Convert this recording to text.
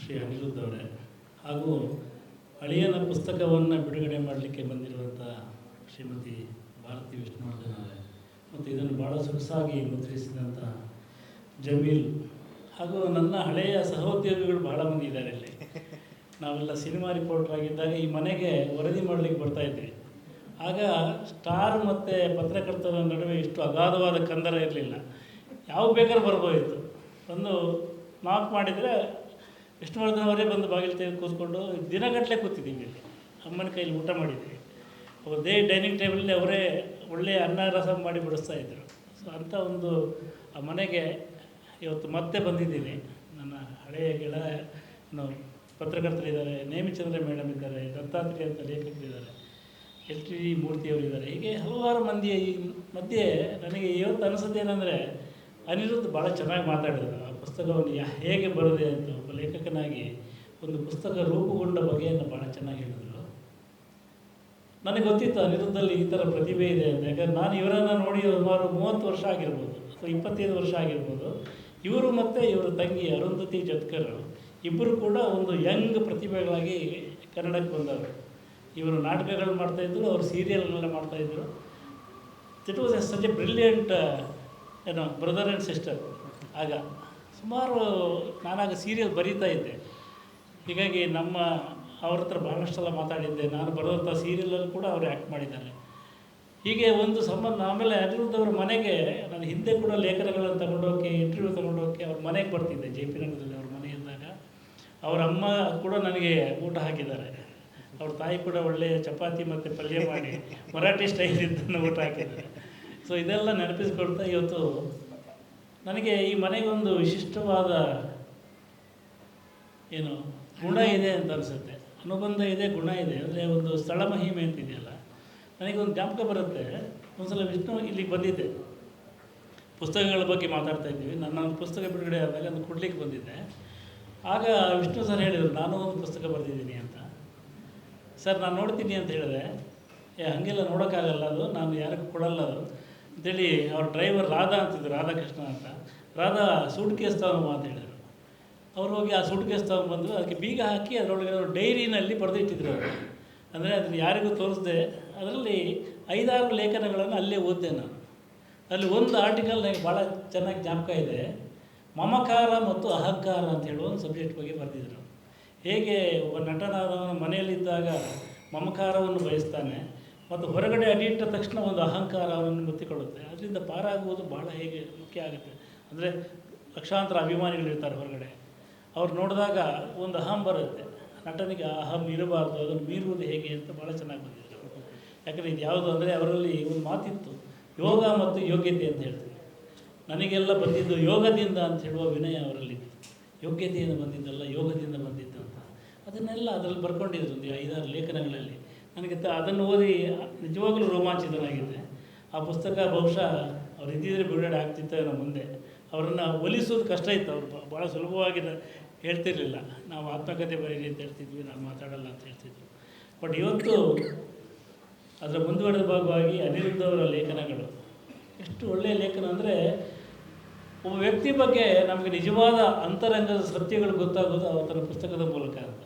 ಶ್ರೀ ಅನಿರುದ್ಧ ಅವರೇ. ಹಾಗೂ ಅಳಿಯನ ಪುಸ್ತಕವನ್ನು ಬಿಡುಗಡೆ ಮಾಡಲಿಕ್ಕೆ ಬಂದಿರುವಂಥ ಶ್ರೀಮತಿ ಭಾರತಿ ವಿಷ್ಣುವರ್ಧನ್ ಮತ್ತು ಇದನ್ನು ಭಾಳ ಸೊಗಸಾಗಿ ಮುದ್ರಿಸಿದಂಥ ಜಮೀಲ್ ಹಾಗೂ ನನ್ನ ಹಳೆಯ ಸಹೋದ್ಯೋಗಿಗಳು ಬಹಳ ಮಂದಿ ಇದ್ದಾರೆ ಇಲ್ಲಿ. ನಾವೆಲ್ಲ ಸಿನಿಮಾ ರಿಪೋರ್ಟರ್ ಆಗಿದ್ದಾಗ ಈ ಮನೆಗೆ ವರದಿ ಮಾಡಲಿಕ್ಕೆ ಬರ್ತಾ ಇದ್ವಿ. ಆಗ ಸ್ಟಾರ್ ಮತ್ತು ಪತ್ರಕರ್ತರ ನಡುವೆ ಇಷ್ಟು ಅಗಾಧವಾದ ಕಂದರ ಇರಲಿಲ್ಲ. ಯಾವ ಬೇಕಾದ್ರೂ ಬರ್ಬೋದಿತ್ತು. ಬಂದು ನಾಕ್ ಮಾಡಿದರೆ ವಿಷ್ಣುವರ್ಧನ್ ಅವರೇ ಬಂದು ಬಾಗಿಲು ತೆಗೆದು ಕೂತ್ಕೊಂಡು ದಿನಗಟ್ಟಲೆ ಕೂತಿದ್ದೀವಿ ಇಲ್ಲಿ. ಅಮ್ಮನ ಕೈಯಲ್ಲಿ ಊಟ ಮಾಡಿದ್ವಿ. ಅದೇ ಡೈನಿಂಗ್ ಟೇಬಲಲ್ಲಿ ಅವರೇ ಒಳ್ಳೆಯ ಅನ್ನ ರಸ ಮಾಡಿ ಬಿಡಿಸ್ತಾ ಇದ್ದರು. ಸೊ ಅಂಥ ಒಂದು ಆ ಮನೆಗೆ ಇವತ್ತು ಮತ್ತೆ ಬಂದಿದ್ದೀನಿ ನನ್ನ ಹಳೆಯ ಗೆಳೆಯ ಪತ್ರಕರ್ತರಿದ್ದಾರೆ, ನೇಮಿಚಂದ್ರ ಮೇಡಮ್ ಇದ್ದಾರೆ ದತ್ತಾತ್ರಿ ಅಂತ ಲೇಖಕರಿದ್ದಾರೆ. ಎಲ್ ಟಿ ಡಿ ಮೂರ್ತಿಯವರಿದ್ದಾರೆ. ಹೀಗೆ ಹಲವಾರು ಮಂದಿ ಈ ಮಧ್ಯೆ ನನಗೆ ಇವತ್ತು ಅನಿಸೋದೇನೆಂದರೆ ಅನಿರುದ್ಧ ಭಾಳ ಚೆನ್ನಾಗಿ ಮಾತಾಡಿದರು. ಆ ಪುಸ್ತಕವನ್ನು ಹೇಗೆ ಬರದೆ ಅಂತ ಒಬ್ಬ ಲೇಖಕನಾಗಿ ಒಂದು ಪುಸ್ತಕ ರೂಪುಗೊಂಡ ಬಗೆಯನ್ನು ಭಾಳ ಚೆನ್ನಾಗಿ ಹೇಳಿದರು. ನನಗೆ ಗೊತ್ತಿತ್ತು ಅನಿರುದ್ಧದಲ್ಲಿ ಈ ಥರ ಪ್ರತಿಭೆ ಇದೆ ಅಂತ. ಯಾಕಂದರೆ ನಾನು ಇವರನ್ನು ನೋಡಿ ಸುಮಾರು ಮೂವತ್ತು ವರ್ಷ ಆಗಿರ್ಬೋದು, ಅಥವಾ ಇಪ್ಪತ್ತೈದು ವರ್ಷ ಆಗಿರ್ಬೋದು. ಇವರು ಮತ್ತು ಇವರ ತಂಗಿ ಅರುಂಧತಿ ಜತ್ಕರ್ ಇಬ್ಬರು ಕೂಡ ಒಂದು ಯಂಗ್ ಪ್ರತಿಭೆಗಳಾಗಿ ಕನ್ನಡಕ್ಕೆ ಬಂದವರು. ಇವರು ನಾಟಕಗಳು ಮಾಡ್ತಾಯಿದ್ರು ಅವರು ಸೀರಿಯಲ್ಗಳನ್ನ ಮಾಡ್ತಾಯಿದ್ರು it was a such a brilliant ಏನೋ ಬ್ರದರ್ ಆ್ಯಂಡ್ ಸಿಸ್ಟರ್ ಆಗ ಸುಮಾರು ನಾನಾಗ ಸೀರಿಯಲ್ ಬರೀತಾ ಇದ್ದೆ. ಹೀಗಾಗಿ ನಮ್ಮ ಅವ್ರ ಹತ್ರ ಬಹಳಷ್ಟೆಲ್ಲ ಮಾತಾಡಿದ್ದೆ. ನಾನು ಬರೋಂಥ ಸೀರಿಯಲಲ್ಲಿ ಕೂಡ ಅವರು ಆ್ಯಕ್ಟ್ ಮಾಡಿದ್ದಾರೆ. ಹೀಗೆ ಒಂದು ಸಂಬಂಧ, ಆಮೇಲೆ ಅನಿರುದ್ಧವ್ರ ಮನೆಗೆ ನಾನು ಹಿಂದೆ ಕೂಡ ಲೇಖನಗಳನ್ನು ತಗೊಂಡೋಗಿ ಇಂಟರ್ವ್ಯೂ ತಗೊಂಡೋಗಿ ಅವ್ರ ಮನೆಗೆ ಬರ್ತಿದ್ದೆ. ಜೆ ಪಿ ನಗರದಲ್ಲಿ ಅವ್ರ ಮನೆ ಅವರಮ್ಮ ಅಮ್ಮ ಕೂಡ ನನಗೆ ಊಟ ಹಾಕಿದ್ದಾರೆ. ಅವ್ರ ತಾಯಿ ಕೂಡ ಒಳ್ಳೆಯ ಚಪಾತಿ ಮತ್ತು ಪಲ್ಯ ಮಾಡಿ ಮರಾಠಿ ಸ್ಟೈಲ್ ಇದ್ದನ್ನು ಊಟ ಹಾಕಿದ್ದಾರೆ. ಸೊ ಇದೆಲ್ಲ ನೆನಪಿಸ್ಕೊಡ್ತಾ ಇವತ್ತು ನನಗೆ ಈ ಮನೆಗೊಂದು ವಿಶಿಷ್ಟವಾದ ಏನು ಗುಣ ಇದೆ ಅಂತ ಅನಿಸುತ್ತೆ. ಅನುಬಂಧ ಇದೆ, ಗುಣ ಇದೆ. ಅಂದರೆ ಒಂದು ಸ್ಥಳ ಮಹಿಮೆ ಅಂತಿದೆಯಲ್ಲ ನನಗೊಂದು ಜ್ಞಾಪಕ ಬರುತ್ತೆ. ಒಂದ್ಸಲ ವಿಷ್ಣು ಇಲ್ಲಿಗೆ ಬಂದಿದ್ದೆ. ಪುಸ್ತಕಗಳ ಬಗ್ಗೆ ಮಾತಾಡ್ತಾ ಇದ್ದೀವಿ. ನನ್ನ ಒಂದು ಪುಸ್ತಕ ಬಿಡುಗಡೆ ಆದಾಗ ಅದನ್ನು ಕೊಡ್ಲಿಕ್ಕೆ ಬಂದಿದ್ದೆ. ಆಗ ವಿಷ್ಣು ಸರ್ ಹೇಳಿದರು, ನಾನು ಒಂದು ಪುಸ್ತಕ ಬರೆದಿದ್ದೀನಿ ಅಂತ. ಸರ್, ನಾನು ನೋಡ್ತೀನಿ ಅಂತ ಹೇಳಿದೆ ಏ, ಹಾಗೆಲ್ಲ ನೋಡೋಕ್ಕಾಗಲ್ಲ ಅದು, ನಾನು ಯಾರಿಗೂ ಕೊಡಲ್ಲ ಅದು. ಅಂತೇಳಿ ಅವ್ರ ಡ್ರೈವರ್ ರಾಧಾ ಅಂತಿದ್ರು, ರಾಧಾಕೃಷ್ಣ ಅಂತ. ರಾಧಾ ಸೂಟ್ ಕೇಸ್ ತಗೊಂಬ ಅಂತ ಹೇಳಿದರು. ಅವ್ರು ಹೋಗಿ ಆ ಸೂಟ್ ಕೇಸ್ ತಗೊಂಬಂದು ಅದಕ್ಕೆ ಬೀಗ ಹಾಕಿ ಅದರೊಳಗೆ ಅವರು ಡೈರಿನಲ್ಲಿ ಬರೆದಿಟ್ಟಿದ್ರು ಅವರು. ಅಂದರೆ ಅದನ್ನು ಯಾರಿಗೂ ತೋರಿಸ್ದೆ, ಅದರಲ್ಲಿ ಐದಾರು ಲೇಖನಗಳನ್ನು ಅಲ್ಲೇ ಓದಿದೆ ನಾನು. ಅಲ್ಲಿ ಒಂದು ಆರ್ಟಿಕಲ್ ನನಗೆ ಭಾಳ ಚೆನ್ನಾಗಿ ಜ್ಞಾಪಕ ಇದೆ. ಮಮಕಾರ ಮತ್ತು ಅಹಂಕಾರ ಅಂತ ಹೇಳುವ ಒಂದು ಸಬ್ಜೆಕ್ಟ್ ಬಗ್ಗೆ ಬರೆದಿದ್ರು. ಹೇಗೆ ಒಬ್ಬ ನಟನಾದವನು ಮನೆಯಲ್ಲಿದ್ದಾಗ ಮಮಕಾರವನ್ನು ಬಯಸ್ತಾನೆ ಮತ್ತು ಹೊರಗಡೆ ಅಡಿಟ್ಟ ತಕ್ಷಣ ಒಂದು ಅಹಂಕಾರ ಅವನನ್ನು ಗೊತ್ತಿಕೊಳ್ಳುತ್ತೆ ಅದರಿಂದ ಪಾರಾಗುವುದು ಭಾಳ ಹೇಗೆ ಮುಖ್ಯ ಆಗುತ್ತೆ. ಅಂದರೆ ಲಕ್ಷಾಂತರ ಅಭಿಮಾನಿಗಳಿರ್ತಾರೆ ಹೊರಗಡೆ. ಅವ್ರು ನೋಡಿದಾಗ ಒಂದು ಅಹಂ ಬರುತ್ತೆ. ನಟನಿಗೆ ಅಹಂ ಇರಬಾರ್ದು, ಅದನ್ನು ಮೀರುವುದು ಹೇಗೆ ಅಂತ ಭಾಳ ಚೆನ್ನಾಗಿ ಬಂದಿದ್ದಾರೆ ಯಾಕಂದರೆ ಇದು ಯಾವುದು ಅಂದರೆ ಅವರಲ್ಲಿ ಒಂದು ಮಾತಿತ್ತು, ಯೋಗ ಮತ್ತು ಯೋಗ್ಯತೆ ಅಂತ ಹೇಳ್ತೀವಿ. ನನಗೆಲ್ಲ ಬಂದಿದ್ದು ಯೋಗದಿಂದ ಅಂತ ಹೇಳುವ ವಿನಯ ಅವರಲ್ಲಿ ಯೋಗ್ಯತೆಯಿಂದ ಬಂದಿದ್ದಲ್ಲ, ಯೋಗದಿಂದ ಬಂದಿದ್ದು ಅಂತ. ಅದನ್ನೆಲ್ಲ ಅದರಲ್ಲಿ ಬರ್ಕೊಂಡಿದ್ರು ಒಂದು ಐದಾರು ಲೇಖನಗಳಲ್ಲಿ. ನನಗೆ ಅದನ್ನು ಓದಿ ನಿಜವಾಗಲೂ ರೋಮಾಂಚಿತನಾಗಿದ್ದೆ. ಆ ಪುಸ್ತಕ ಬಹುಶಃ ಅವ್ರು ಇದ್ದಿದ್ರೆ ಬಿಡುಗಡೆ ಆಗ್ತಿತ್ತೇನೋ ಮುಂದೆ. ಅವರನ್ನು ಒಲಿಸೋದು ಕಷ್ಟ ಇತ್ತು. ಅವರು ಭಾಳ ಸುಲಭವಾಗಿ ಹೇಳ್ತಿರಲಿಲ್ಲ ಹೇಳ್ತಿರ್ಲಿಲ್ಲ. ನಾವು ಆತ್ಮಕಥೆ ಬರೀರಿ ಅಂತ ಹೇಳ್ತಿದ್ವಿ. ನಾನು ಮಾತಾಡಲ್ಲ ಅಂತ ಹೇಳ್ತಿದ್ರು. ಬಟ್ ಇವತ್ತು ಅದರ ಮುಂದುವರೆದ ಭಾಗವಾಗಿ ಅನಿರುದ್ಧವರ ಲೇಖನಗಳು. ಎಷ್ಟು ಒಳ್ಳೆಯ ಲೇಖನ ಅಂದರೆ ಒಬ್ಬ ವ್ಯಕ್ತಿ ಬಗ್ಗೆ ನಮಗೆ ನಿಜವಾದ ಅಂತರಂಗದ ಸತ್ಯಗಳು ಗೊತ್ತಾಗೋದು ಅವರ ಪುಸ್ತಕದ ಮೂಲಕ ಅಂತ.